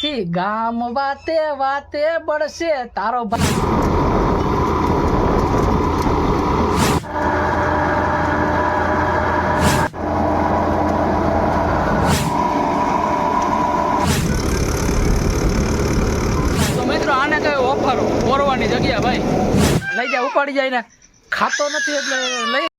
મારાથી ગામ વાતે વાતે બળશે તારો ભાઈ ઓફર, ઓરવાની જગ્યા ભાઈ. લઈ જાય ઉપાડી જાય ને. ખાતો નથી એટલે લઈ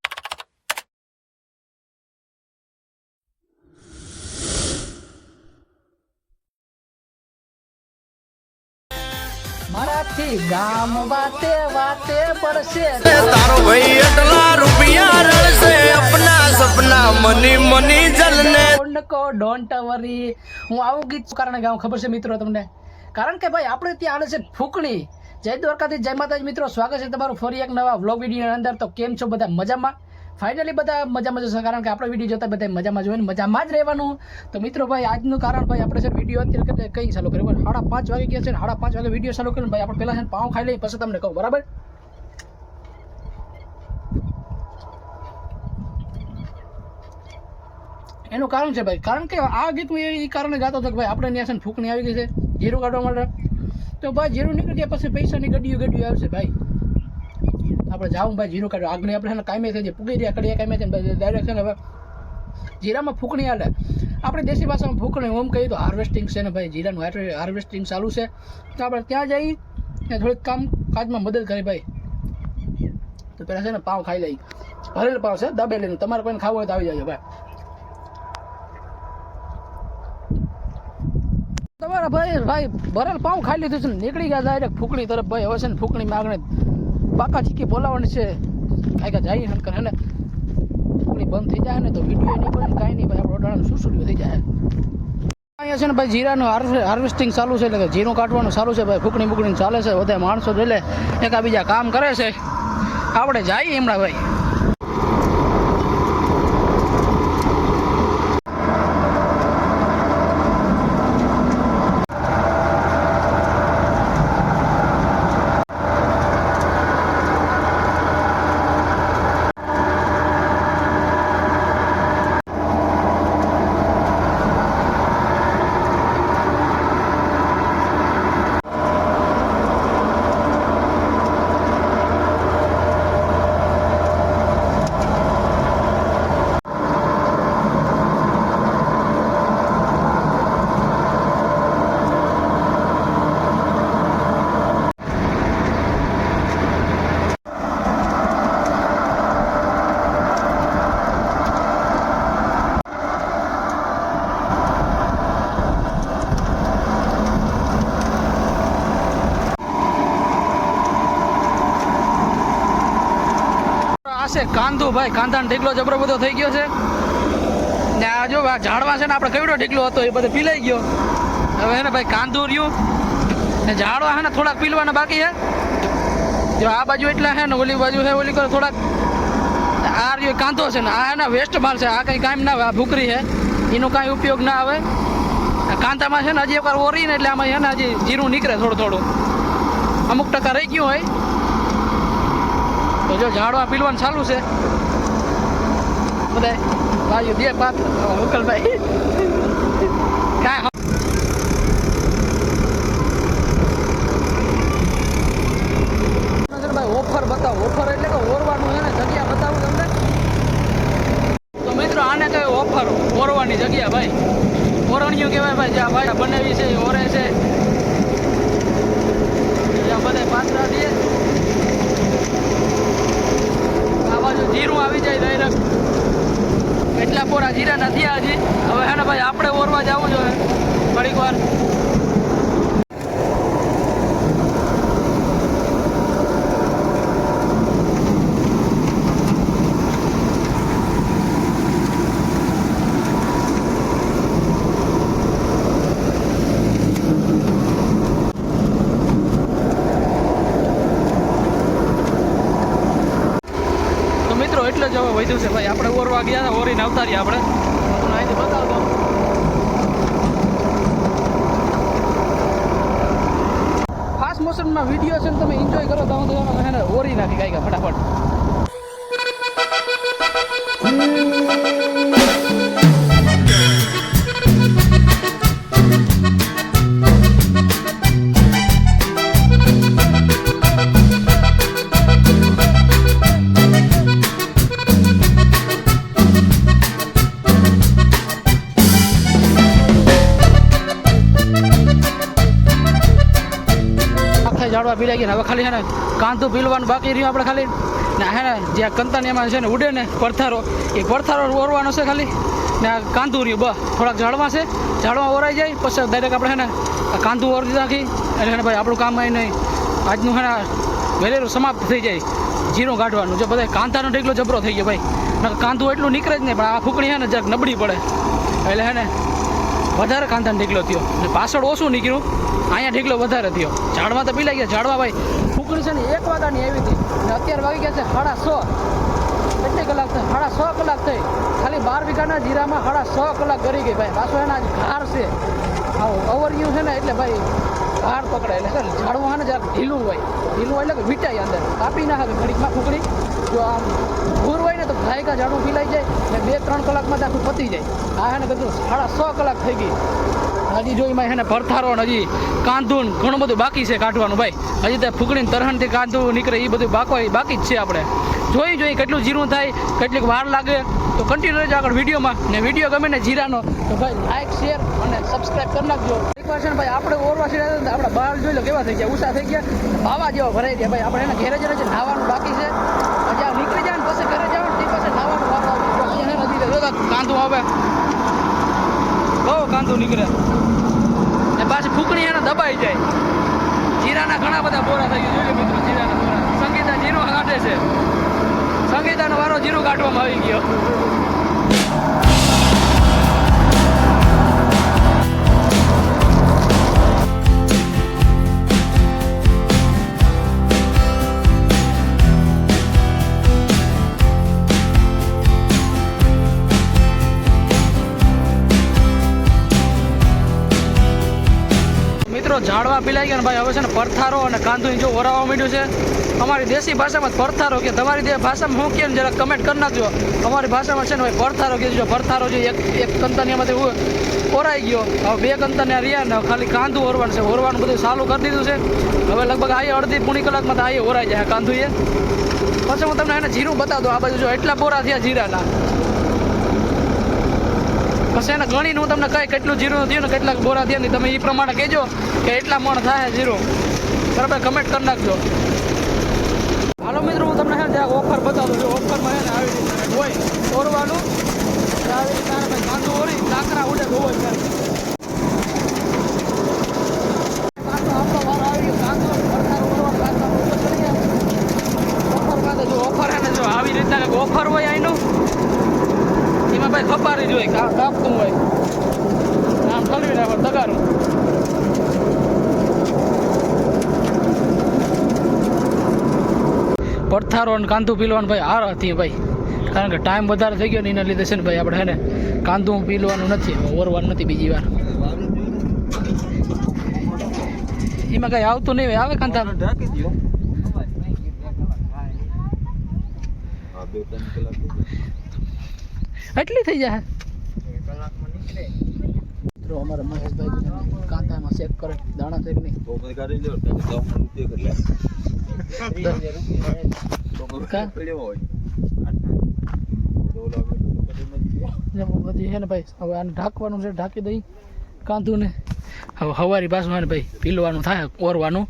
મારાથી ગામ વાતે વાતે પડશે. તારો ભાઈ એટલા રૂપિયા રળશે. અપના સપના મની મની જલને. કો ડોન્ટ વરી. હું આવું ગીત કારણ ગાઉં? ખબર છે મિત્રો તમને? કારણ કે ભાઈ આપણે ત્યાં આવે છે ફૂકણી. જય દ્વારકાથી જય માતાજી. મિત્રો સ્વાગત છે તમારું ફરી એક નવા વ્લોગ વીડિયો અંદર. તો કેમ છો બધા? મજામાં? ફાઇનલી બધા મજામાં જશે, કારણ કે આપણે વીડિયો જોતા બધા મજામાં જોઈએ મજામાં જ રહેવાનું. તો મિત્રો ભાઈ, આજનું કારણ ભાઈ, આપણે છે વીડિયો અત્યારે કઈ ચાલુ કર્યો? સાડા પાંચ વાગે ગયા છે સાડા પાંચ વાગે વીડિયો ચાલુ કર્યો ભાઈ, આપણે પહેલાં છે પાઉં ખાઈ લઈએ, પછી તમને કહું, બરાબર? એનું કારણ છે ભાઈ, કારણ કે આ ગીત હું એ કારણે ગાતો હતો કે ભાઈ, આપણે ત્યાં છે ને ફૂંકણી આવી ગઈ છે, જીરું કાઢવા માટે. તો ભાઈ, જીરું નીકળી ગયા પછી પૈસાની ગડીયું ગડીયું આવશે ભાઈ. આપણે જાવું ભાઈ, જીરું કાઢ્યું આગળ આપણે કાયમે થઈ જાય પૂગી રહ્યા કડીયા કાયમે છે ડાયરેક્ટ છે ને હવે જીરામાં ફૂકણી હાલે. આપણે દેશી ભાષામાં ફૂકણી ઓમ કહીએ તો હાર્વેસ્ટિંગ છે ને ભાઈ, જીરાનું હાર્વેસ્ટિંગ ચાલુ છે. તો આપણે ત્યાં જઈ ને થોડીક કામ, કાજમાં મદદ કરી ભાઈ. તો પહેલાં છે ને પાવ ખાઈ લઈ. ભરેલ પાવ છે, દબેલીનું. તમારે કોઈને ખાવું હોય તો આવી જાય ભાઈ. તમારા ભાઈ ભાઈ, ભરેલ પાઉં ખાઈ લીધું છે ને. નીકળી ગયા ડાયરેક્ટ ફૂકણી તરફ ભાઈ. હવે છે ને ફૂકણી માગણે પાકા ચીકી બોલાવણ છે. કાંઈ જાય ને કરે ને. ફૂકણી બંધ થઈ જાય ને તો વીડિયો નહીં પડે કાંઈ નહીં, ભાઈ, આપણો અડાણું સુસુડ્યું થઈ જાય. અહીંયા છે ને ભાઈ જીરાનું હાર્વેસ્ટિંગ ચાલુ છે, એટલે જીરું કાઢવાનું ચાલુ છે, ભાઈ ફૂકણી બુકણી ચાલે છે, બધા માણસો એટલે એકાબીજા કામ કરે છે. આપણે જઈએ હમણાં ભાઈ. કાંદો ભાઈ કાંદાનો ઢીકલો જબરો બધો થઈ ગયો છે. ને આ જો આ ઝાડવા છે ને, આપણે કેવડો ઢીકલો હતો, એ બધો પીલાઈ ગયો. હવે હે ને ભાઈ કાંદું રહ્યું ને ઝાડવા છે ને, થોડાક પીલવાના બાકી છે જો આ બાજુ એટલા છે ને, ઓલી બાજુ છે ઓલી થોડાક. આ રહ્યો કાંદો છે ને, આ એના વેસ્ટ માલ છે, આ કંઈ કામ ના આવે, આ ભૂકરી છે એનો કાંઈ ઉપયોગ ના આવે. આ કાંદામાં છે ને, હજી એકવાર ઓરી ને એટલે આમાં છે ને, હજી જીરું નીકળે થોડું થોડું. અમુક ટકા રહી ગયું હોય. તો જો ઝાડવા પીલવાનું ચાલુ છે. બધા ભાઈ બે પાત વકલભાઈ કાંઈ ઓફર બતાવો. ઓફર એટલે કે ઓરવાનું છે ને, જગ્યા બતાવું તમને તો મિત્રો, આને કઈ ઓફર. ઓરવાની જગ્યા, ભાઈ. ઓરણીઓ કહેવાય, ભાઈ. જ્યાં ભાઈ બનાવી છે ઓરે છે જ્યાં બધા પાત્રા દે આ બાજુ જીરું આવી જાય ડાયરેક્ટ એટલા પોરા જીરા નથી હજી. હવે હે ને ભાઈ, આપણે ઓરવા જવું જોઈએ. ઘડીક વાર તો મિત્રો એટલે જ હવે વધ્યું છે. ભાઈ, આપણે ઓરવા ગયા હતા, ઓરીને આવતા રહ્યા આપણે અહીંથી બતાવતો. ફાસ્ટ મોશનમાં વીડિયો છે તમે એન્જોય કરો, તો પીલાઈ ગયા હવે ખાલી છે ને કાંધું પીલવાનું બાકી રહ્યું આપણે ખાલી. ને હે ને જ્યાં એમાં છે ને ઉડે ને પડથારો એ પડથારો ઓરવાનો છે ખાલી. ને આ કાંધું રહ્યું, બસ. થોડાક ઝાડવા છે. ઝાડવા ઓરાઈ જાય, પછી ડાયરેક્ટ આપણે છે ને કાંધું ઓરડી નાખી. એટલે ને ભાઈ આપણું કામ અહીં નહીં. આજનું છે ને વહેલેરું સમાપ્ત થઈ જાય. જીરું કાઢવાનું. જો બધા કાંતાનો ઢીકલો જબરો થઈ ગયો ભાઈ. કાંધું એટલું નીકળે જ નહીં, પણ આ ફૂકણી છે ને જરાક નબળી પડે. એટલે હે ને વધારે કાંતાનો ઢીકલો થયો. પાછળ ઓછું નીકળ્યું. અહીંયા ઢીકલો વધારે થયો. ઝાડમાં તો પીલાઈ ગયા. ઝાડવા ભાઈ, ફૂકણી છે ને એક વાગ્યાની આવી હતી. અને અત્યારે વાગી ગયા છે સાડા સો. કેટલી કલાક થઈ? સાડા સો કલાક થઈ. ખાલી બાર વીઘાના જીરામાં સાડા સો કલાક કરી ગઈ ભાઈ. પાછો એના ઘાર છે. આવું અવર્યું છે ને એટલે ભાઈ, ઘાર પકડે એટલે ને ઝાડવું છે ને જરાક ઢીલું હોય. ઢીલું હોય એટલે કે વીટાય અંદર. કાપી નાખે ઘડીકમાં ફૂકડી જો આમ ભૂર કે ઝાડું પીલાઈ જાય ને બે, ત્રણ કલાકમાં આખું પતી જાય. આ છે ને કીધું સાડા સો કલાક થઈ ગઈ. હજી જો એમાં એને ભરથારો હજી કાંધું ઘણું બધું બાકી છે કાઢવાનું ભાઈ. હજી ત્યાં ફૂકડીને તરહણથી કાંધું નીકળે એ બધું બાકો બાકી જ છે આપણે. જોઈ જોઈ કેટલું જીરું થાય, કેટલીક વાર લાગે. તો કન્ટિન્યુ રહેજો આગળ વિડીયોમાં. ને વીડિયો ગમે ને જીરાનો, તો ભાઈ લાઈક શેર અને સબસ્ક્રાઈબ કરી નાખજો. એક વાર છે ને ભાઈ આપણે ઓરવા છે આપણે બહાર જોઈ લો કેવા થઈ ગયા ઉષા થઈ ગયા. બાવા જેવા ભરાઈ ગયા. ભાઈ આપણે એને ઘેરે જઈને છે નાવાનું બાકી છે હજી આ નીકળી જાય ને પછી ઘરે જાવ ને તે પછી નાવાનું વારો આવે જો તો કાંદું આવે. બહુ કાંદું નીકળે. ને પાછી ફૂકણી એને દબાઈ જાય. જીરાના ઘણા બધા બોરા થઈ ગયા. જોઈએ મિત્રો, જીરાના બોરા સંગીતા જીરો કાઢે છે. સંગીતાનો વારો જીરો કાઢવામાં આવી ગયો. ઝાડવા પીલાઈ ગયા ભાઈ, હવે છે ને પરથારો અને કાંધું જો ઓરાવા માંડ્યું છે. અમારી દેશી ભાષામાં પરથારો કે તમારી જે ભાષામાં હું કે જરા કમેન્ટ કરી નાખજો. અમારી ભાષામાં છે ને ભાઈ પરથારો કે જો પરથારો જે એક એક એમાંથી ઓરાઈ ગયો. હવે બે કંતાનિયા રહ્યા ને ખાલી કાંધું ઓરવાનું છે. ઓરવાનું બધું ચાલુ કરી દીધું છે. હવે લગભગ આ અડધી પૂણી કલાકમાં તો આ ઓરાઈ જાય કાંધું એ પછી હું તમને એને જીરું બતાવ દઉં આ બાજુ જો એટલા બોરા થયા જીરાના. પછી એને ગણીને હું તમને કહી કેટલું જીરું થયું ને કેટલાક બોરા થયા તમે એ પ્રમાણે કહેજો કે એટલા મણ થાય જીરું. બરાબર કમેન્ટ કરી નાખજો. હાલો મિત્રો, હું તમને છે ઓફર બતાવું છું. ઓફરમાં છે ને આવી રીતે હોય, ઓરવાનું. આવી રીતે કાંદો ઓરી કાંકરા ઉડે બહુ જ થાય. કાંદો આપણો વારો આવી ગયો કાંદો વરસાદ ઓરવાનો કાંદો ઉપર ચડી ગયા. ઓફર કાંદો જો ઓફર છે ને જો આવી રીતના કંઈક ઓફર હોય અહીંનું એમાં ભાઈ ખપારી જ હોય કા- કાપતું હોય. આમ ઠલવી નાખો તગારું. પડથારો અને કાંદું પીલવાનું ભાઈ હાર હતી ભાઈ. કારણ કે ટાઈમ વધારે થઈ ગયો ને એના લીધે છે ને ભાઈ આપણે હે ને કાંદું પીલવાનું નથી ઓરવાનું નથી બીજી વાર. એમાં કઈ આવતું નહીં આવે કાંતા ઢાંકી બે ત્રણ કલાક એટલી થઈ જાય મિત્રો અમારા મહેશભાઈ કાંતામાં ચેક કરે. દાણા છે કે નહીં? બધી છે ને ભાઈ હવે આને ઢાંકવાનું છે ઢાંકી દઈ કાંધું ને હવે હવારી પાછું ને ભાઈ પીલવાનું થાય ઓરવાનું.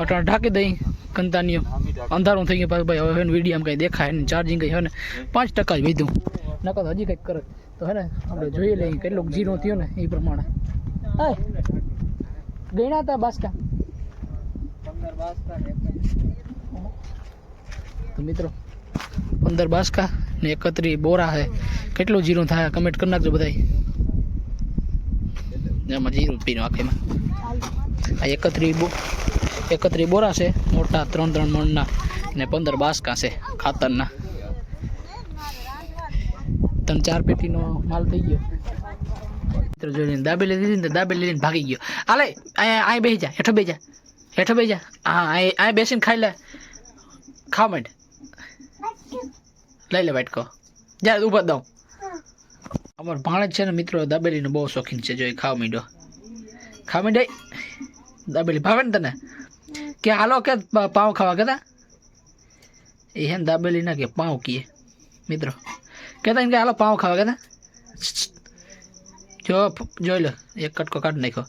અટાણે ઢાંકી દઈ કંતાનીઓ. અંધારું થઈ ગયું પાછું ભાઈ હવે વીડિયો કંઈ દેખાય ને ચાર્જિંગ કંઈ છે ને. પાંચ ટકા જ વધ્યું નકર હજી કંઈક કરે. તો હે ને આપણે જોઈ લઈએ કેટલુંક જીરો થયો ને એ પ્રમાણે. હા. ગણ્યા હતા બાસ્કા. તો મિત્રો પંદર બાસ્કા ને એકત્રી બોરા છે કેટલું જીરું થાય કમેન્ટ કરી નાખજો બધાય. એમાં જીરું પી આખેમાં આ એકત્રી બો એકત્રી બોરા છે મોટા ત્રણ ત્રણ મણના ને પંદર બાસકા છે ખાતરના. ત્રણ ચાર પેટીનો માલ થઈ ગયો. મિત્રો જોઈને દાબેલી લીધી ને દાબેલી લઈને ભાગી ગયો. આલે અહીં બેસી જા હેઠો બેજા હેઠો બેજા હા અહીં બેસીને ખાઈ લે. ખાવ માંડ લઈ લે વાટકો. જા ઊભા દઉં. અમાર ભાણેજ છે ને મિત્રો, દાબેલીનો બહુ શોખીન છે જોઈ ખાવ માંડ્યો. ખાવા માંડ્યા દાબેલી ભાવે ને તને? કે હાલો, કે પાઉં ખાવા કહેતા એ હે દાબેલી ના કે પાઉં કીએ. મિત્રો. કહેતા કે હાલો પાઉં ખાવા કહેતા જો જોઈ લો એક કટકો કાઢી નાખ્યો.